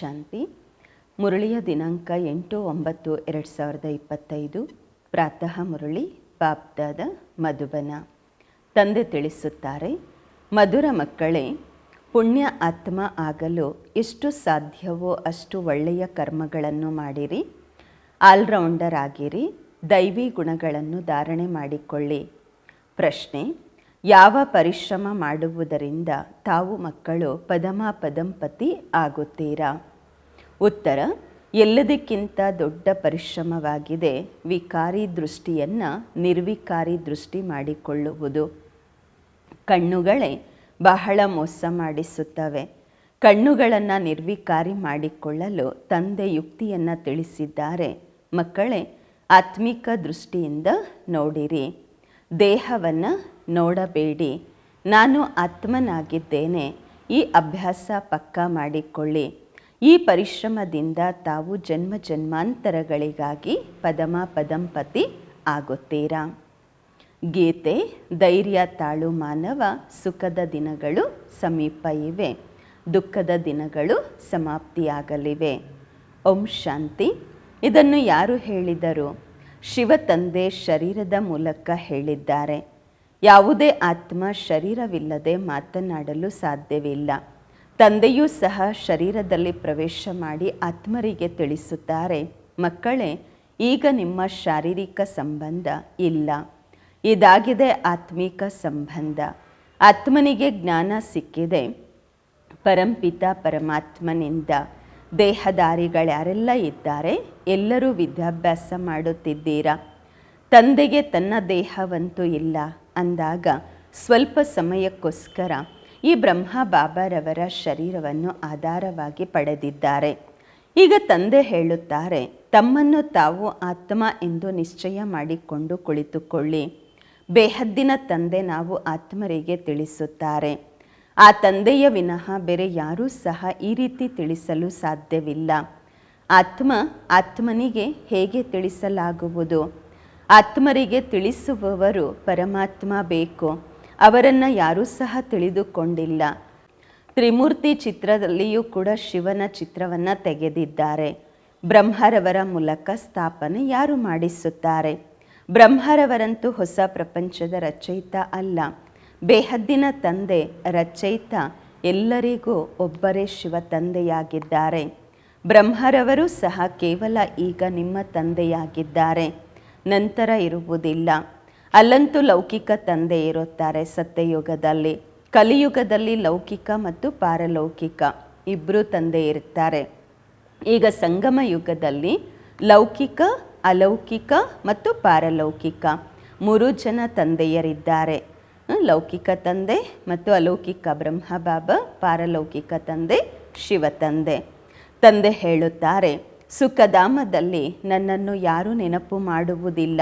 ಶಾಂತಿ. ಮುರಳಿಯ ದಿನಾಂಕ ಎಂಟು ಒಂಬತ್ತು ಎರಡು ಸಾವಿರದ ಇಪ್ಪತ್ತೈದು. ಪ್ರಾತಃ ಮುರಳಿ ಬಾಬ್ದಾದ ಮಧುಬನ. ತಂದೆ ತಿಳಿಸುತ್ತಾರೆ, ಮಧುರ ಮಕ್ಕಳೇ, ಪುಣ್ಯ ಆತ್ಮ ಆಗಲು ಎಷ್ಟು ಸಾಧ್ಯವೋ ಅಷ್ಟು ಒಳ್ಳೆಯ ಕರ್ಮಗಳನ್ನು ಮಾಡಿರಿ. ಆಲ್ರೌಂಡರ್ ಆಗಿರಿ ದೈವಿ ಗುಣಗಳನ್ನು ಧಾರಣೆ ಮಾಡಿಕೊಳ್ಳಿ. ಪ್ರಶ್ನೆ, ಯಾವ ಪರಿಶ್ರಮ ಮಾಡುವುದರಿಂದ ತಾವು ಮಕ್ಕಳು ಪದಮ ಪದಂಪತಿ ಆಗುತ್ತೀರಾ? ಉತ್ತರ, ಎಲ್ಲದಕ್ಕಿಂತ ದೊಡ್ಡ ಪರಿಶ್ರಮವಾಗಿದೆ ವಿಕಾರಿ ದೃಷ್ಟಿಯನ್ನು ನಿರ್ವಿಕಾರಿ ದೃಷ್ಟಿ ಮಾಡಿಕೊಳ್ಳುವುದು. ಕಣ್ಣುಗಳೇ ಬಹಳ ಮೋಸ ಮಾಡಿಸುತ್ತವೆ. ಕಣ್ಣುಗಳನ್ನು ನಿರ್ವಿಕಾರಿ ಮಾಡಿಕೊಳ್ಳಲು ತಂದೆ ಯುಕ್ತಿಯನ್ನು ತಿಳಿಸಿದ್ದಾರೆ. ಮಕ್ಕಳೇ, ಆತ್ಮಿಕ ದೃಷ್ಟಿಯಿಂದ ನೋಡಿರಿ. ದೇಹವನ್ನು ನೋಡಬೇಡಿ. ನಾನು ಆತ್ಮನಾಗಿದ್ದೇನೆ. ಈ ಅಭ್ಯಾಸ ಪಕ್ಕಾ ಮಾಡಿಕೊಳ್ಳಿ. ಈ ಪರಿಶ್ರಮದಿಂದ ತಾವು ಜನ್ಮ ಜನ್ಮಾಂತರಗಳಿಗಾಗಿ ಪದಮ ಪದಂಪತಿ ಆಗುತ್ತೀರಾ? ಗೀತೆ, ಧೈರ್ಯ ತಾಳು ಮಾನವ, ಸುಖದ ದಿನಗಳು ಸಮೀಪ ಇವೆ. ದುಃಖದ ದಿನಗಳು ಸಮಾಪ್ತಿಯಾಗಲಿವೆ. ಓಂ ಶಾಂತಿ. ಇದನ್ನು ಯಾರು ಹೇಳಿದರು? ಶಿವ ತಂದೆ ಶರೀರದ ಮೂಲಕ ಹೇಳಿದ್ದಾರೆ. ಯಾವುದೇ ಆತ್ಮ ಶರೀರವಿಲ್ಲದೆ ಮಾತನಾಡಲು ಸಾಧ್ಯವಿಲ್ಲ. ತಂದೆಯೂ ಸಹ ಶರೀರದಲ್ಲಿ ಪ್ರವೇಶ ಮಾಡಿ ಆತ್ಮರಿಗೆ ತಿಳಿಸುತ್ತಾರೆ. ಮಕ್ಕಳೇ, ಈಗ ನಿಮ್ಮ ಶಾರೀರಿಕ ಸಂಬಂಧ ಇಲ್ಲ. ಇದಾಗಿದೆ ಆತ್ಮಿಕ ಸಂಬಂಧ. ಆತ್ಮನಿಗೆ ಜ್ಞಾನ ಸಿಕ್ಕಿದೆ. ಪರಂಪಿತ ಪರಮಾತ್ಮನಿಂದ ದೇಹದಾರಿಗಳ್ಯಾರೆಲ್ಲ ಇದ್ದಾರೆ. ಎಲ್ಲರೂ ವಿದ್ಯಾಭ್ಯಾಸ ಮಾಡುತ್ತಿದ್ದೀರಾ? ತಂದೆಗೆ ತನ್ನ ದೇಹವಂತೂ ಇಲ್ಲ. ಅಂದಾಗ ಸ್ವಲ್ಪ ಸಮಯಕ್ಕೋಸ್ಕರ ಈ ಬ್ರಹ್ಮ ಬಾಬಾರವರ ಶರೀರವನ್ನು ಆಧಾರವಾಗಿ ಪಡೆದಿದ್ದಾರೆ. ಈಗ ತಂದೆ ಹೇಳುತ್ತಾರೆ, ತಮ್ಮನ್ನು ತಾವು ಆತ್ಮ ಎಂದು ನಿಶ್ಚಯ ಮಾಡಿಕೊಂಡು ಕುಳಿತುಕೊಳ್ಳಿ. ಬೇಹದ್ದಿನ ತಂದೆ ನಾವು ಆತ್ಮರಿಗೆ ತಿಳಿಸುತ್ತಾರೆ. ಆ ತಂದೆಯ ವಿನಃ ಬೇರೆ ಯಾರೂ ಸಹ ಈ ರೀತಿ ತಿಳಿಸಲು ಸಾಧ್ಯವಿಲ್ಲ. ಆತ್ಮ ಆತ್ಮನಿಗೆ ಹೇಗೆ ತಿಳಿಸಲಾಗುವುದು? ಆತ್ಮರಿಗೆ ತಿಳಿಸುವವರು ಪರಮಾತ್ಮ ಬೇಕು. ಅವರನ್ನು ಯಾರೂ ಸಹ ತಿಳಿದುಕೊಂಡಿಲ್ಲ. ತ್ರಿಮೂರ್ತಿ ಚಿತ್ರದಲ್ಲಿಯೂ ಕೂಡ ಶಿವನ ಚಿತ್ರವನ್ನು ತೆಗೆದಿದ್ದಾರೆ. ಬ್ರಹ್ಮರವರ ಮೂಲಕ ಸ್ಥಾಪನೆ ಯಾರು ಮಾಡಿಸುತ್ತಾರೆ? ಬ್ರಹ್ಮರವರಂತೂ ಹೊಸ ಪ್ರಪಂಚದ ರಚಯಿತ ಅಲ್ಲ. ಬೇಹದ್ದಿನ ತಂದೆ, ರಚಯಿತ ಎಲ್ಲರಿಗೂ ಒಬ್ಬರೇ ಶಿವ ತಂದೆಯಾಗಿದ್ದಾರೆ. ಬ್ರಹ್ಮರವರು ಸಹ ಕೇವಲ ಈಗ ನಿಮ್ಮ ತಂದೆಯಾಗಿದ್ದಾರೆ. ನಂತರ ಇರುವುದಿಲ್ಲ. ಅಲ್ಲಂತೂ ಲೌಕಿಕ ತಂದೆ ಇರುತ್ತಾರೆ ಸತ್ಯಯುಗದಲ್ಲಿ, ಕಲಿಯುಗದಲ್ಲಿ ಲೌಕಿಕ ಮತ್ತು ಪಾರಲೌಕಿಕ ಇಬ್ಬರು ತಂದೆ ಇರುತ್ತಾರೆ. ಈಗ ಸಂಗಮ ಯುಗದಲ್ಲಿ ಲೌಕಿಕ, ಅಲೌಕಿಕ ಮತ್ತು ಪಾರಲೌಕಿಕ ಮೂರು ಜನ ತಂದೆಯರಿದ್ದಾರೆ. ಲೌಕಿಕ ತಂದೆ ಮತ್ತು ಅಲೌಕಿಕ ಬ್ರಹ್ಮ ಬಾಬಾ ಪಾರಲೌಕಿಕ ತಂದೆ, ಶಿವ ತಂದೆ. ತಂದೆ ಹೇಳುತ್ತಾರೆ, ಸುಖಧಾಮದಲ್ಲಿ ನನ್ನನ್ನು ಯಾರೂ ನೆನಪು ಮಾಡುವುದಿಲ್ಲ.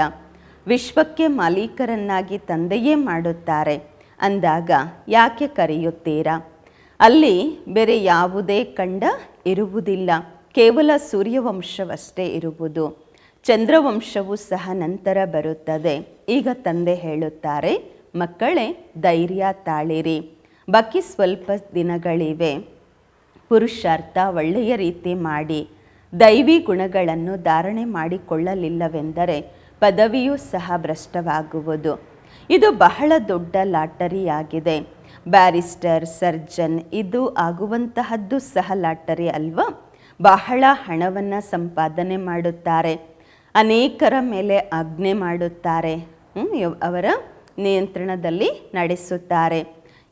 ವಿಶ್ವಕ್ಕೆ ಮಾಲೀಕರನ್ನಾಗಿ ತಂದೆಯೇ ಮಾಡುತ್ತಾರೆ. ಅಂದಾಗ ಯಾಕೆ ಕರೆಯುತ್ತೀರಾ? ಅಲ್ಲಿ ಬೇರೆ ಯಾವುದೇ ಕಂಡ ಇರುವುದಿಲ್ಲ. ಕೇವಲ ಸೂರ್ಯವಂಶವಷ್ಟೇ ಇರುವುದು. ಚಂದ್ರವಂಶವು ಸಹ ನಂತರ ಬರುತ್ತದೆ. ಈಗ ತಂದೆ ಹೇಳುತ್ತಾರೆ, ಮಕ್ಕಳೇ, ಧೈರ್ಯ ತಾಳಿರಿ. ಬಾಕಿ ಸ್ವಲ್ಪ ದಿನಗಳಿವೆ. ಪುರುಷಾರ್ಥ ಒಳ್ಳೆಯ ರೀತಿ ಮಾಡಿ. ದೈವಿ ಗುಣಗಳನ್ನು ಧಾರಣೆ ಮಾಡಿಕೊಳ್ಳಲಿಲ್ಲವೆಂದರೆ ಪದವಿಯೂ ಸಹ ಭ್ರಷ್ಟವಾಗುವುದು. ಇದು ಬಹಳ ದೊಡ್ಡ ಲಾಟರಿಯಾಗಿದೆ. ಬ್ಯಾರಿಸ್ಟರ್, ಸರ್ಜನ್ ಇದು ಆಗುವಂತಹದ್ದು ಸಹ ಲಾಟರಿ ಅಲ್ವಾ? ಬಹಳ ಹಣವನ್ನು ಸಂಪಾದನೆ ಮಾಡುತ್ತಾರೆ. ಅನೇಕರ ಮೇಲೆ ಆಜ್ಞೆ ಮಾಡುತ್ತಾರೆ. ಅವರ ನಿಯಂತ್ರಣದಲ್ಲಿ ನಡೆಸುತ್ತಾರೆ.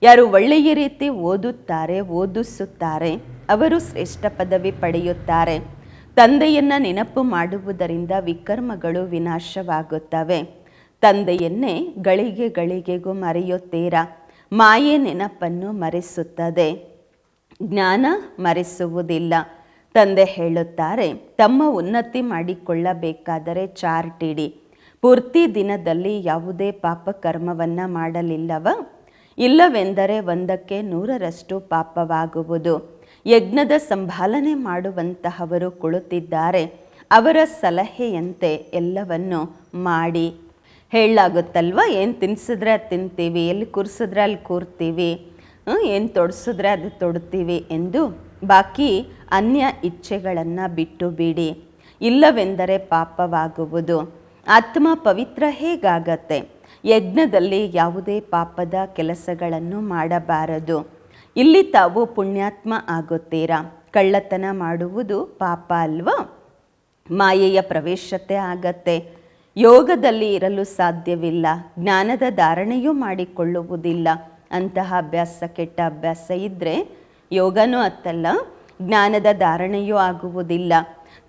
ಯಾರು ಒಳ್ಳೆಯ ರೀತಿ ಓದುತ್ತಾರೆ, ಓದಿಸುತ್ತಾರೆ, ಅವರು ಶ್ರೇಷ್ಠ ಪದವಿ ಪಡೆಯುತ್ತಾರೆ. ತಂದೆಯನ್ನು ನೆನಪು ಮಾಡುವುದರಿಂದ ವಿಕರ್ಮಗಳು ವಿನಾಶವಾಗುತ್ತವೆ. ತಂದೆಯನ್ನೇ ಗಳಿಗೆ ಗಳಿಗೆಗೂ ಮರೆಯುತ್ತೀರಾ? ಮಾಯೆ ನೆನಪನ್ನು ಮರೆಸುತ್ತದೆ. ಜ್ಞಾನ ಮರೆಸುವುದಿಲ್ಲ. ತಂದೆ ಹೇಳುತ್ತಾರೆ, ತಮ್ಮ ಉನ್ನತಿ ಮಾಡಿಕೊಳ್ಳಬೇಕಾದರೆ ಚಾರ್ಟಿಡಿ ಪೂರ್ತಿ ದಿನದಲ್ಲಿ ಯಾವುದೇ ಪಾಪಕರ್ಮವನ್ನು ಮಾಡಲಿಲ್ಲವ? ಇಲ್ಲವೆಂದರೆ ಒಂದಕ್ಕೆ ನೂರರಷ್ಟು ಪಾಪವಾಗುವುದು. ಯಜ್ಞದ ಸಂಭಾಲನೆ ಮಾಡುವಂತಹವರು ಕುಳಿತಿದ್ದಾರೆ ಅವರ ಸಲಹೆಯಂತೆ ಎಲ್ಲವನ್ನು ಮಾಡಿ. ಹೇಳಾಗುತ್ತಲ್ವ ಏನು ತಿನ್ಸಿದ್ರೆ ಅದು ತಿಂತೀವಿ, ಎಲ್ಲಿ ಕೂರಿಸಿದ್ರೆ ಅಲ್ಲಿ ಕೂರ್ತೀವಿ ಏನು ತೊಡಿಸಿದ್ರೆ ಅದು ತೊಡ್ತೀವಿ ಎಂದು ಬಾಕಿ ಅನ್ಯ ಇಚ್ಛೆಗಳನ್ನು ಬಿಟ್ಟು ಬಿಡಿ. ಇಲ್ಲವೆಂದರೆ ಪಾಪವಾಗುವುದು. ಆತ್ಮ ಪವಿತ್ರ ಹೇಗಾಗತ್ತೆ? ಯಜ್ಞದಲ್ಲಿ ಯಾವುದೇ ಪಾಪದ ಕೆಲಸಗಳನ್ನು ಮಾಡಬಾರದು. ಇಲ್ಲಿ ತಾವು ಪುಣ್ಯಾತ್ಮ ಆಗುತ್ತೀರಾ? ಕಳ್ಳತನ ಮಾಡುವುದು ಪಾಪ ಅಲ್ವಾ? ಮಾಯೆಯ ಪ್ರವೇಶತೆ ಆಗತ್ತೆ. ಯೋಗದಲ್ಲಿ ಇರಲು ಸಾಧ್ಯವಿಲ್ಲ. ಜ್ಞಾನದ ಧಾರಣೆಯೂ ಮಾಡಿಕೊಳ್ಳುವುದಿಲ್ಲ. ಅಂತಹ ಅಭ್ಯಾಸ, ಕೆಟ್ಟ ಅಭ್ಯಾಸ ಇದ್ದರೆ ಯೋಗನೂ ಅತ್ತಲ್ಲ, ಜ್ಞಾನದ ಧಾರಣೆಯೂ ಆಗುವುದಿಲ್ಲ.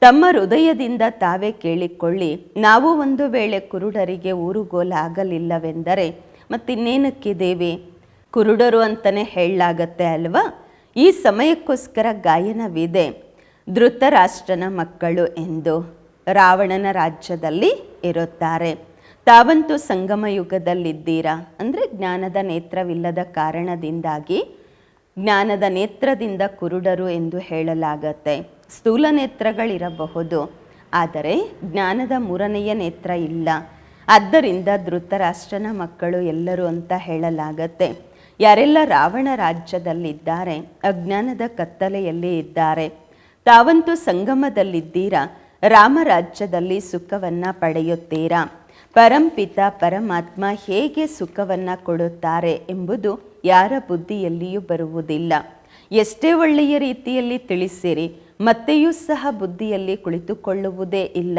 ತಮ್ಮ ಹೃದಯದಿಂದ ತಾವೇ ಕೇಳಿಕೊಳ್ಳಿ. ನಾವು ಒಂದು ವೇಳೆ ಕುರುಡರಿಗೆ ಊರುಗೋಲಾಗಲಿಲ್ಲವೆಂದರೆ ಮತ್ತಿನ್ನೇನಕ್ಕಿದ್ದೇವೆ? ಕುರುಡರು ಅಂತಲೇ ಹೇಳಲಾಗತ್ತೆ ಅಲ್ವಾ? ಈ ಸಮಯಕ್ಕೋಸ್ಕರ ಗಾಯನವಿದೆ. ಧೃತರಾಷ್ಟ್ರನ ಮಕ್ಕಳು ಎಂದು ರಾವಣನ ರಾಜ್ಯದಲ್ಲಿ ಇರುತ್ತಾರೆ. ತಾವಂತೂ ಸಂಗಮ ಯುಗದಲ್ಲಿದ್ದೀರಾ? ಅಂದರೆ ಜ್ಞಾನದ ನೇತ್ರವಿಲ್ಲದ ಕಾರಣದಿಂದಾಗಿ ಜ್ಞಾನದ ನೇತ್ರದಿಂದ ಕುರುಡರು ಎಂದು ಹೇಳಲಾಗತ್ತೆ. ಸ್ಥೂಲ ನೇತ್ರಗಳಿರಬಹುದು, ಆದರೆ ಜ್ಞಾನದ ಮೂರನೆಯ ನೇತ್ರ ಇಲ್ಲ. ಆದ್ದರಿಂದ ಧೃತರಾಷ್ಟ್ರನ ಮಕ್ಕಳು ಎಲ್ಲರೂ ಅಂತ ಹೇಳಲಾಗತ್ತೆ. ಯಾರೆಲ್ಲ ರಾವಣ ರಾಜ್ಯದಲ್ಲಿದ್ದಾರೆ, ಅಜ್ಞಾನದ ಕತ್ತಲೆಯಲ್ಲಿ ಇದ್ದಾರೆ, ತಾವಂತೂ ಸಂಗಮದಲ್ಲಿದ್ದೀರಾ ರಾಮರಾಜ್ಯದಲ್ಲಿ ಸುಖವನ್ನು ಪಡೆಯುತ್ತೀರಾ ಪರಂಪಿತ ಪರಮಾತ್ಮ ಹೇಗೆ ಸುಖವನ್ನು ಕೊಡುತ್ತಾರೆ ಎಂಬುದು ಯಾರ ಬುದ್ಧಿಯಲ್ಲಿಯೂ ಬರುವುದಿಲ್ಲ. ಎಷ್ಟೇ ಒಳ್ಳೆಯ ರೀತಿಯಲ್ಲಿ ತಿಳಿಸಿರಿ, ಮತ್ತೆಯೂ ಸಹ ಬುದ್ಧಿಯಲ್ಲಿ ಕುಳಿತುಕೊಳ್ಳುವುದೇ ಇಲ್ಲ.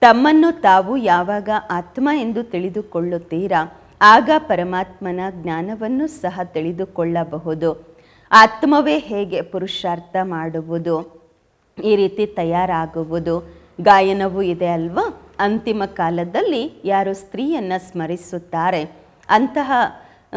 ತಮ್ಮನ್ನು ತಾವು ಯಾವಾಗ ಆತ್ಮ ಎಂದು ತಿಳಿದುಕೊಳ್ಳುತ್ತೀರಾ ಆಗ ಪರಮಾತ್ಮನ ಜ್ಞಾನವನ್ನು ಸಹ ತಿಳಿದುಕೊಳ್ಳಬಹುದು. ಆತ್ಮವೇ ಹೇಗೆ ಪುರುಷಾರ್ಥ ಮಾಡುವುದು? ಈ ರೀತಿ ತಯಾರಾಗುವುದು. ಗಾಯನವೂ ಇದೆ ಅಲ್ವಾ? ಅಂತಿಮ ಕಾಲದಲ್ಲಿ ಯಾರು ಸ್ತ್ರೀಯನ್ನು ಸ್ಮರಿಸುತ್ತಾರೆ? ಅಂತಹ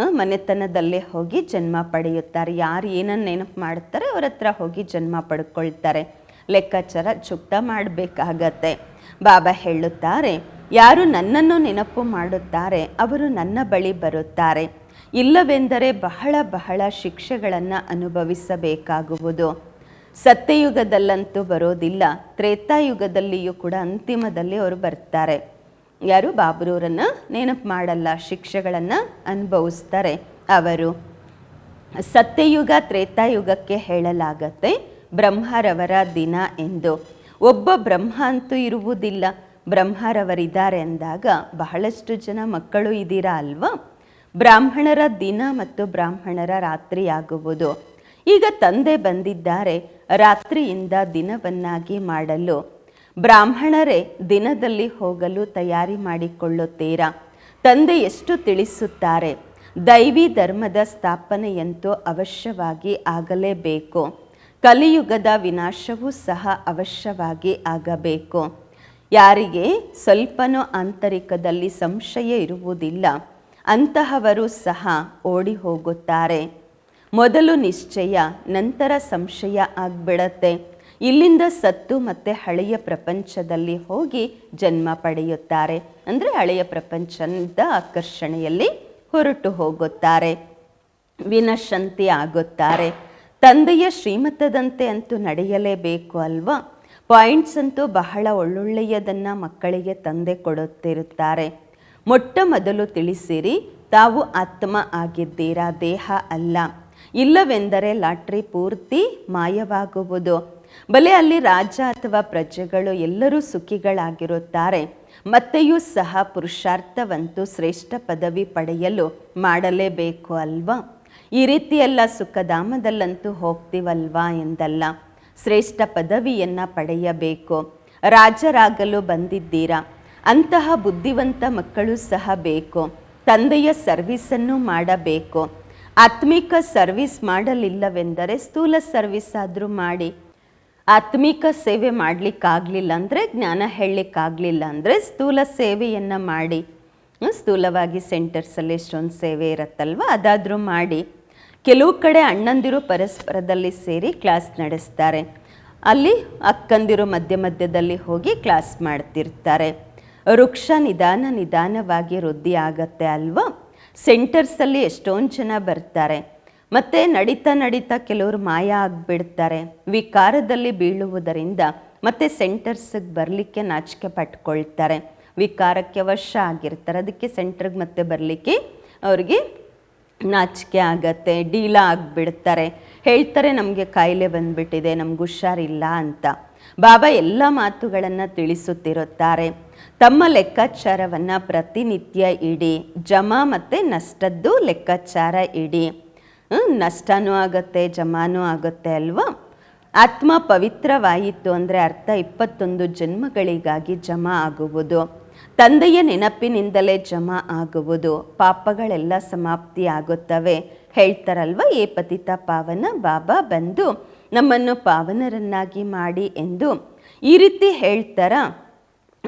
ಮನೆತನದಲ್ಲೇ ಹೋಗಿ ಜನ್ಮ ಪಡೆಯುತ್ತಾರೆ. ಯಾರು ಏನನ್ನು ನೆನಪು ಮಾಡ್ತಾರೆ ಅವರ ಹತ್ರ ಹೋಗಿ ಜನ್ಮ ಪಡ್ಕೊಳ್ತಾರೆ. ಲೆಕ್ಕಾಚಾರ ಚುಕ್ತ ಮಾಡಬೇಕಾಗತ್ತೆ. ಬಾಬಾ ಹೇಳುತ್ತಾರೆ, ಯಾರು ನನ್ನನ್ನು ನೆನಪು ಮಾಡುತ್ತಾರೆ, ಅವರು ನನ್ನ ಬಳಿ ಬರುತ್ತಾರೆ. ಇಲ್ಲವೆಂದರೆ ಬಹಳ ಬಹಳ ಶಿಕ್ಷೆಗಳನ್ನು ಅನುಭವಿಸಬೇಕಾಗುವುದು. ಸತ್ಯಯುಗದಲ್ಲಂತೂ ಬರೋದಿಲ್ಲ, ತ್ರೇತಾಯುಗದಲ್ಲಿಯೂ ಕೂಡ ಅಂತಿಮದಲ್ಲಿ ಅವರು ಬರ್ತಾರೆ. ಯಾರು ಬಾಬ್ರೂರನ್ನು ನೆನಪು ಮಾಡಲ್ಲ, ಶಿಕ್ಷೆಗಳನ್ನು ಅನುಭವಿಸ್ತಾರೆ ಅವರು. ಸತ್ಯಯುಗ, ತ್ರೇತಾಯುಗಕ್ಕೆ ಹೇಳಲಾಗತ್ತೆ, ಬ್ರಹ್ಮರವರ ದಿನ ಎಂದು. ಒಬ್ಬ ಬ್ರಹ್ಮ ಅಂತೂ ಇರುವುದಿಲ್ಲ. ಬ್ರಹ್ಮರವರಿದ್ದಾರೆ ಅಂದಾಗ ಬಹಳಷ್ಟು ಜನ ಮಕ್ಕಳು ಇದ್ದೀರಾ ಅಲ್ವಾ? ಬ್ರಾಹ್ಮಣರ ದಿನ ಮತ್ತು ಬ್ರಾಹ್ಮಣರ ರಾತ್ರಿಯಾಗುವುದು. ಈಗ ತಂದೆ ಬಂದಿದ್ದಾರೆ, ರಾತ್ರಿಯಿಂದ ದಿನವನ್ನಾಗಿ ಮಾಡಲು. ಬ್ರಾಹ್ಮಣರೇ, ದಿನದಲ್ಲಿ ಹೋಗಲು ತಯಾರಿ ಮಾಡಿಕೊಳ್ಳುತ್ತೀರಾ? ತಂದೆ ಎಷ್ಟು ತಿಳಿಸುತ್ತಾರೆ? ದೈವಿ ಧರ್ಮದ ಸ್ಥಾಪನೆಯಂತೂ ಅವಶ್ಯವಾಗಿ ಆಗಲೇಬೇಕು. ಕಲಿಯುಗದ ವಿನಾಶವೂ ಸಹ ಅವಶ್ಯವಾಗಿ ಆಗಬೇಕು. ಯಾರಿಗೆ ಸ್ವಲ್ಪನೂ ಆಂತರಿಕದಲ್ಲಿ ಸಂಶಯ ಇರುವುದಿಲ್ಲ, ಅಂತಹವರು ಸಹ ಓಡಿ ಹೋಗುತ್ತಾರೆ. ಮೊದಲು ನಿಶ್ಚಯ, ನಂತರ ಸಂಶಯ ಆಗ್ಬಿಡತ್ತೆ. ಇಲ್ಲಿಂದ ಸತ್ತು ಮತ್ತೆ ಹಳೆಯ ಪ್ರಪಂಚದಲ್ಲಿ ಹೋಗಿ ಜನ್ಮ ಪಡೆಯುತ್ತಾರೆ. ಅಂದರೆ ಹಳೆಯ ಪ್ರಪಂಚದ ಆಕರ್ಷಣೆಯಲ್ಲಿ ಹೊರಟು ಹೋಗುತ್ತಾರೆ. ವಿನಶಂತಿ ಆಗುತ್ತಾರೆ. ತಂದೆಯ ಶ್ರೀಮಂತದಂತೆ ಅಂತೂ ನಡೆಯಲೇಬೇಕು ಅಲ್ವಾ? ಪಾಯಿಂಟ್ಸ್ ಅಂತೂ ಬಹಳ ಒಳ್ಳೊಳ್ಳೆಯದನ್ನು ಮಕ್ಕಳಿಗೆ ತಂದೆ ಕೊಡುತ್ತಿರುತ್ತಾರೆ. ಮೊಟ್ಟ ಮೊದಲು ತಿಳಿಸಿರಿ, ತಾವು ಆತ್ಮ ಆಗಿದ್ದೀರಾ? ದೇಹ ಅಲ್ಲ. ಇಲ್ಲವೆಂದರೆ ಲಾಟ್ರಿ ಪೂರ್ತಿ ಮಾಯವಾಗುವುದು. ಬಲೆ ಅಲ್ಲಿ ರಾಜ ಅಥವಾ ಪ್ರಜೆಗಳು ಎಲ್ಲರೂ ಸುಖಿಗಳಾಗಿರುತ್ತಾರೆ. ಮತ್ತೆಯೂ ಸಹ ಪುರುಷಾರ್ಥವಂತೂ ಶ್ರೇಷ್ಠ ಪದವಿ ಪಡೆಯಲು ಮಾಡಲೇಬೇಕು ಅಲ್ವಾ? ಈ ರೀತಿಯೆಲ್ಲ ಸುಖಧಾಮದಲ್ಲಂತೂ ಹೋಗ್ತೀವಲ್ವಾ ಎಂದಲ್ಲ. ಶ್ರೇಷ್ಠ ಪದವಿಯನ್ನು ಪಡೆಯಬೇಕು. ರಾಜರಾಗಲು ಬಂದಿದ್ದೀರಾ? ಅಂತಹ ಬುದ್ಧಿವಂತ ಮಕ್ಕಳು ಸಹ ಬೇಕು. ತಂದೆಯ ಸರ್ವಿಸನ್ನು ಮಾಡಬೇಕು. ಆತ್ಮಿಕ ಸರ್ವಿಸ್ ಮಾಡಲಿಲ್ಲವೆಂದರೆ ಸ್ಥೂಲ ಸರ್ವಿಸ್ ಆದರೂ ಮಾಡಿ. ಆತ್ಮಿಕ ಸೇವೆ ಮಾಡಲಿಕ್ಕಾಗಲಿಲ್ಲ ಅಂದರೆ ಜ್ಞಾನ ಹೇಳಲಿಕ್ಕಾಗಲಿಲ್ಲ ಅಂದರೆ ಸ್ಥೂಲ ಸೇವೆಯನ್ನು ಮಾಡಿ. ಸ್ಥೂಲವಾಗಿ ಸೆಂಟರ್ಸಲ್ಲಿ ಎಷ್ಟೊಂದು ಸೇವೆ ಇರುತ್ತಲ್ವ? ಅದಾದರೂ ಮಾಡಿ. ಕೆಲವು ಕಡೆ ಅಣ್ಣಂದಿರು ಪರಸ್ಪರದಲ್ಲಿ ಸೇರಿ ಕ್ಲಾಸ್ ನಡೆಸ್ತಾರೆ. ಅಲ್ಲಿ ಅಕ್ಕಂದಿರು ಮಧ್ಯ ಮಧ್ಯದಲ್ಲಿ ಹೋಗಿ ಕ್ಲಾಸ್ ಮಾಡ್ತಿರ್ತಾರೆ. ವೃಕ್ಷ ನಿಧಾನ ನಿಧಾನವಾಗಿ ವೃದ್ಧಿ ಆಗತ್ತೆ ಅಲ್ವಾ? ಸೆಂಟರ್ಸಲ್ಲಿ ಎಷ್ಟೊಂದು ಜನ ಬರ್ತಾರೆ. ಮತ್ತು ನಡೀತಾ ನಡೀತಾ ಕೆಲವರು ಮಾಯ ಆಗಿಬಿಡ್ತಾರೆ. ವಿಕಾರದಲ್ಲಿ ಬೀಳುವುದರಿಂದ ಮತ್ತೆ ಸೆಂಟರ್ಸಿಗೆ ಬರಲಿಕ್ಕೆ ನಾಚಿಕೆ ಪಟ್ಕೊಳ್ತಾರೆ. ವಿಕಾರಕ್ಕೆ ವಶ ಆಗಿರ್ತಾರೆ. ಅದಕ್ಕೆ ಸೆಂಟ್ರಿಗೆ ಮತ್ತೆ ಬರಲಿಕ್ಕೆ ಅವ್ರಿಗೆ ನಾಚಿಕೆ ಆಗತ್ತೆ, ಡೀಲ ಆಗಿಬಿಡ್ತಾರೆ. ಹೇಳ್ತಾರೆ, ನಮಗೆ ಕಾಯಿಲೆ ಬಂದ್ಬಿಟ್ಟಿದೆ, ನಮ್ಗೆ ಹುಷಾರಿಲ್ಲ ಅಂತ. ಬಾಬಾ ಎಲ್ಲ ಮಾತುಗಳನ್ನು ತಿಳಿಸುತ್ತಿರುತ್ತಾರೆ. ತಮ್ಮ ಲೆಕ್ಕಾಚಾರವನ್ನು ಪ್ರತಿನಿತ್ಯ ಇಡಿ, ಜಮಾ ಮತ್ತು ನಷ್ಟದ್ದು ಲೆಕ್ಕಾಚಾರ ಇಡಿ. ನಷ್ಟನೂ ಆಗುತ್ತೆ, ಜಮಾನೂ ಆಗುತ್ತೆ ಅಲ್ವಾ? ಆತ್ಮ ಪವಿತ್ರವಾಯಿತು ಅಂದರೆ ಅರ್ಥ ಇಪ್ಪತ್ತೊಂದು ಜನ್ಮಗಳಿಗಾಗಿ ಜಮಾ ಆಗುವುದು. ತಂದೆಯ ನೆನಪಿನಿಂದಲೇ ಜಮಾ ಆಗುವುದು. ಪಾಪಗಳೆಲ್ಲ ಸಮಾಪ್ತಿ ಆಗುತ್ತವೆ ಹೇಳ್ತಾರಲ್ವ, ಏ ಪತಿತ ಪಾವನ, ಬಾಬಾ ಬಂದು ನಮ್ಮನ್ನು ಪಾವನರನ್ನಾಗಿ ಮಾಡಿ ಎಂದು. ಈ ರೀತಿ ಹೇಳ್ತಾರ,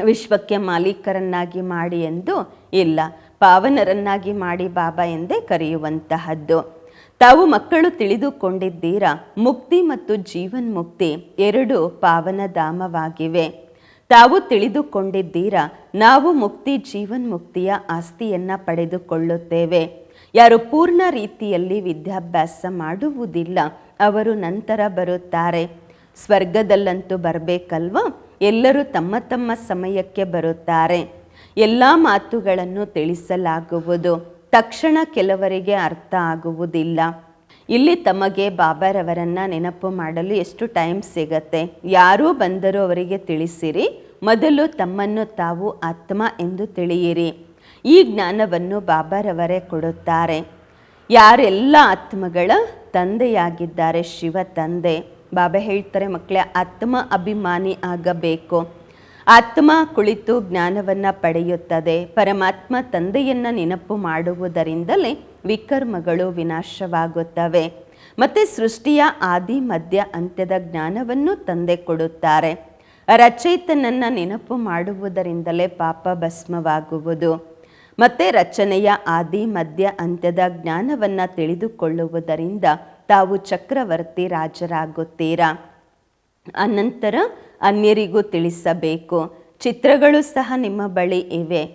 ವಿಶ್ವಕ್ಕೆ ಮಾಲೀಕರನ್ನಾಗಿ ಮಾಡಿ ಎಂದು. ಇಲ್ಲ, ಪಾವನರನ್ನಾಗಿ ಮಾಡಿ ಬಾಬಾ ಎಂದೇ ಕರೆಯುವಂತಹದ್ದು. ತಾವು ಮಕ್ಕಳು ತಿಳಿದುಕೊಂಡಿದ್ದೀರಾ? ಮುಕ್ತಿ ಮತ್ತು ಜೀವನ್ಮುಕ್ತಿ ಎರಡು ಪಾವನಧಾಮವಾಗಿವೆ. ತಾವು ತಿಳಿದುಕೊಂಡಿದ್ದೀರಾ, ನಾವು ಮುಕ್ತಿ ಜೀವನ್ಮುಕ್ತಿಯ ಆಸ್ತಿಯನ್ನು ಪಡೆದುಕೊಳ್ಳುತ್ತೇವೆ. ಯಾರು ಪೂರ್ಣ ರೀತಿಯಲ್ಲಿ ವಿದ್ಯಾಭ್ಯಾಸ ಮಾಡುವುದಿಲ್ಲ, ಅವರು ನಂತರ ಬರುತ್ತಾರೆ. ಸ್ವರ್ಗದಲ್ಲಂತೂ ಬರಬೇಕಲ್ವಾ? ಎಲ್ಲರೂ ತಮ್ಮ ತಮ್ಮ ಸಮಯಕ್ಕೆ ಬರುತ್ತಾರೆ. ಎಲ್ಲ ಮಾತುಗಳನ್ನು ತಿಳಿಸಲಾಗುವುದು. ತಕ್ಷಣ ಕೆಲವರಿಗೆ ಅರ್ಥ ಆಗುವುದಿಲ್ಲ. ಇಲ್ಲಿ ತಮಗೆ ಬಾಬಾರವರನ್ನು ನೆನಪು ಮಾಡಲು ಎಷ್ಟು ಟೈಮ್ ಸಿಗತ್ತೆ? ಯಾರೂ ಬಂದರೂ ಅವರಿಗೆ ತಿಳಿಸಿರಿ. ಮೊದಲು ತಮ್ಮನ್ನು ತಾವು ಆತ್ಮ ಎಂದು ತಿಳಿಯಿರಿ. ಈ ಜ್ಞಾನವನ್ನು ಬಾಬಾರವರೇ ಕೊಡುತ್ತಾರೆ. ಯಾರೆಲ್ಲ ಆತ್ಮಗಳ ತಂದೆಯಾಗಿದ್ದಾರೆ? ಶಿವ ತಂದೆ. ಬಾಬಾ ಹೇಳ್ತಾರೆ, ಮಕ್ಕಳೇ, ಆತ್ಮ ಅಭಿಮಾನಿ ಆಗಬೇಕು. ಆತ್ಮ ಕುಳಿತು ಜ್ಞಾನವನ್ನು ಪಡೆಯುತ್ತದೆ. ಪರಮಾತ್ಮ ತಂದೆಯನ್ನು ನೆನಪು ಮಾಡುವುದರಿಂದಲೇ ವಿಕರ್ಮಗಳು ವಿನಾಶವಾಗುತ್ತವೆ. ಮತ್ತು ಸೃಷ್ಟಿಯ ಆದಿ, ಮಧ್ಯ, ಅಂತ್ಯದ ಜ್ಞಾನವನ್ನು ತಂದೆ ಕೊಡುತ್ತಾರೆ. ರಚಯಿತನನ್ನು ನೆನಪು ಮಾಡುವುದರಿಂದಲೇ ಪಾಪ ಭಸ್ಮವಾಗುವುದು. ಮತ್ತೆ ರಚನೆಯ ಆದಿ, ಮಧ್ಯ, ಅಂತ್ಯದ ಜ್ಞಾನವನ್ನು ತಿಳಿದುಕೊಳ್ಳುವುದರಿಂದ ತಾವು ಚಕ್ರವರ್ತಿ ರಾಜರಾಗುತ್ತೀರಾ? ಅನಂತರ ಅನ್ಯರಿಗೂ ತಿಳಿಸಬೇಕು. ಚಿತ್ರಗಳು ಸಹ ನಿಮ್ಮ ಬಳಿ ಇವೆ.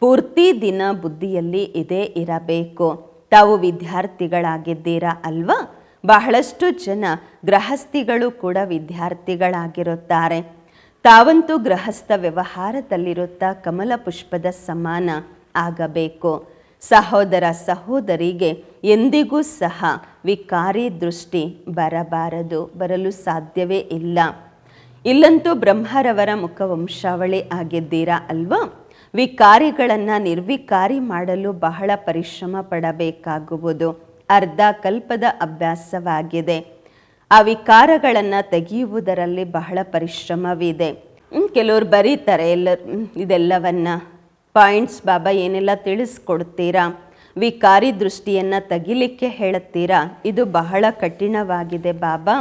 ಪೂರ್ತಿ ದಿನ ಬುದ್ಧಿಯಲ್ಲಿ ಇದೇ ಇರಬೇಕು. ತಾವು ವಿದ್ಯಾರ್ಥಿಗಳಾಗಿದ್ದೀರಾ ಅಲ್ವಾ? ಬಹಳಷ್ಟು ಜನ ಗೃಹಸ್ಥಿಗಳು ಕೂಡ ವಿದ್ಯಾರ್ಥಿಗಳಾಗಿರುತ್ತಾರೆ. ತಾವಂತೂ ಗೃಹಸ್ಥ ವ್ಯವಹಾರದಲ್ಲಿರುತ್ತಾ ಕಮಲ ಪುಷ್ಪದ ಸಮಾನ ಆಗಬೇಕು. ಸಹೋದರ ಸಹೋದರಿಗೆ ಎಂದಿಗೂ ಸಹ ವಿಕಾರಿ ದೃಷ್ಟಿ ಬರಬಾರದು, ಬರಲು ಸಾಧ್ಯವೇ ಇಲ್ಲ. ಇಲ್ಲಂತೂ ಬ್ರಹ್ಮರವರ ಮುಖವಂಶಾವಳಿ ಆಗಿದ್ದೀರಾ ಅಲ್ವಾ? ವಿಕಾರಿಗಳನ್ನು ನಿರ್ವಿಕಾರಿ ಮಾಡಲು ಬಹಳ ಪರಿಶ್ರಮ ಪಡಬೇಕಾಗುವುದು. ಅರ್ಧ ಕಲ್ಪದ ಅಭ್ಯಾಸವಾಗಿದೆ. ಆ ವಿಕಾರಗಳನ್ನು ತೆಗೆಯುವುದರಲ್ಲಿ ಬಹಳ ಪರಿಶ್ರಮವಿದೆ. ಕೆಲವರು ಬರೀತಾರೆ ಎಲ್ಲ ಇದೆಲ್ಲವನ್ನು ಇದೆಲ್ಲವನ್ನ. ಪಾಯಿಂಟ್ಸ್ ಬಾಬಾ ಏನೆಲ್ಲ ತಿಳಿಸ್ಕೊಡ್ತೀರಾ? ವಿಕಾರಿ ದೃಷ್ಟಿಯನ್ನು ತಗಿಲಿಕ್ಕೆ ಹೇಳುತ್ತೀರಾ? ಇದು ಬಹಳ ಕಠಿಣವಾಗಿದೆ ಬಾಬಾ.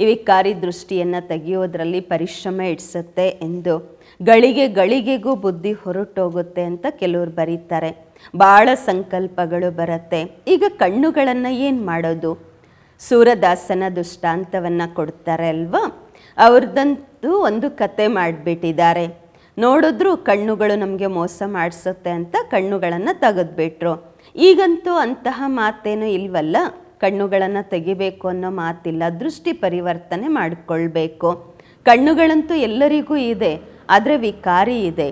ಈ ವಿಕಾರಿ ದೃಷ್ಟಿಯನ್ನು ತೆಗೆಯೋದ್ರಲ್ಲಿ ಪರಿಶ್ರಮ ಇಡಿಸುತ್ತೆ ಎಂದು. ಗಳಿಗೆ ಗಳಿಗೆಗೂ ಬುದ್ಧಿ ಹೊರಟೋಗುತ್ತೆ ಅಂತ ಕೆಲವರು ಬರೀತಾರೆ. ಭಾಳ ಸಂಕಲ್ಪಗಳು ಬರುತ್ತೆ. ಈಗ ಕಣ್ಣುಗಳನ್ನು ಏನು ಮಾಡೋದು? ಸೂರದಾಸನ ದುಷ್ಟಾಂತವನ್ನು ಕೊಡ್ತಾರೆ ಅಲ್ವಾ ಅವ್ರದ್ದಂತೂ ಒಂದು ಕತೆ ಮಾಡಿಬಿಟ್ಟಿದ್ದಾರೆ. ನೋಡಿದ್ರು ಕಣ್ಣುಗಳು ನಮಗೆ ಮೋಸ ಮಾಡಿಸುತ್ತೆ ಅಂತ ಕಣ್ಣುಗಳನ್ನು ತೆಗೆದ್ಬಿಟ್ರು. ಈಗಂತೂ ಅಂತಹ ಮಾತೇನು ಇಲ್ವಲ್ಲ? ಕಣ್ಣುಗಳನ್ನು ತೆಗಿಬೇಕು ಅನ್ನೋ ಮಾತಿಲ್ಲ, ದೃಷ್ಟಿ ಪರಿವರ್ತನೆ ಮಾಡಿಕೊಳ್ಬೇಕು. ಕಣ್ಣುಗಳಂತೂ ಎಲ್ಲರಿಗೂ ಇದೆ, ಆದರೆ ವಿಕಾರಿ ಇದೆ.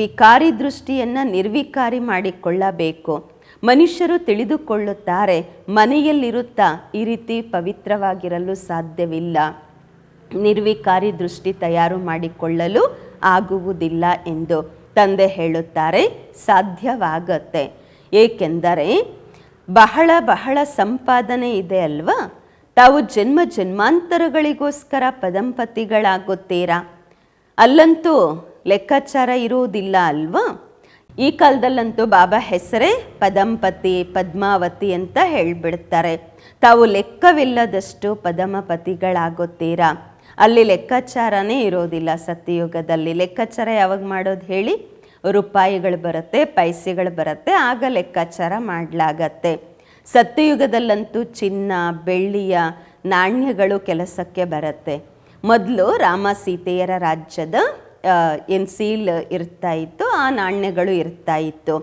ವಿಕಾರಿ ದೃಷ್ಟಿಯನ್ನು ನಿರ್ವಿಕಾರಿ ಮಾಡಿಕೊಳ್ಳಬೇಕು. ಮನುಷ್ಯರು ತಿಳಿದುಕೊಳ್ಳುತ್ತಾರೆ, ಮನೆಯಲ್ಲಿರುತ್ತಾ ಈ ರೀತಿ ಪವಿತ್ರವಾಗಿರಲು ಸಾಧ್ಯವಿಲ್ಲ. ನಿರ್ವಿಕಾರಿ ದೃಷ್ಟಿ ತಯಾರು ಮಾಡಿಕೊಳ್ಳಲು ಆಗುವುದಿಲ್ಲ ಎಂದು ತಂದೆ ಹೇಳುತ್ತಾರೆ, ಸಾಧ್ಯವಾಗತ್ತೆ. ಏಕೆಂದರೆ ಬಹಳ ಬಹಳ ಸಂಪಾದನೆ ಇದೆ ಅಲ್ವಾ? ತಾವು ಜನ್ಮ ಜನ್ಮಾಂತರಗಳಿಗೋಸ್ಕರ ಪದಂಪತಿಗಳಾಗುತ್ತೀರಾ? ಅಲ್ಲಂತೂ ಲೆಕ್ಕಾಚಾರ ಇರುವುದಿಲ್ಲ ಅಲ್ವಾ? ಈ ಕಾಲದಲ್ಲಂತೂ ಬಾಬಾ ಹೆಸರೇ ಪದಂಪತಿ, ಪದ್ಮಾವತಿ ಅಂತ ಹೇಳಿಬಿಡ್ತಾರೆ. ತಾವು ಲೆಕ್ಕವಿಲ್ಲದಷ್ಟು ಪದಮಪತಿಗಳಾಗುತ್ತೀರಾ? ಅಲ್ಲಿ ಲೆಕ್ಕಾಚಾರನೇ ಇರೋದಿಲ್ಲ ಸತ್ಯಯುಗದಲ್ಲಿ. ಲೆಕ್ಕಾಚಾರ ಯಾವಾಗ ಮಾಡೋದು ಹೇಳಿ? ರೂಪಾಯಿಗಳು ಬರುತ್ತೆ, ಪೈಸೆಗಳು ಬರುತ್ತೆ, ಆಗ ಲೆಕ್ಕಾಚಾರ ಮಾಡಲಾಗತ್ತೆ. ಸತ್ಯಯುಗದಲ್ಲಂತೂ ಚಿನ್ನ, ಬೆಳ್ಳಿಯ ನಾಣ್ಯಗಳು ಕೆಲಸಕ್ಕೆ ಬರುತ್ತೆ. ಮೊದಲು ರಾಮ ಸೀತೆಯರ ರಾಜ್ಯದ ಏನು ಸೀಲ್ ಇರ್ತಾ ಇತ್ತು, ಆ ನಾಣ್ಯಗಳು ಇರ್ತಾ ಇತ್ತು.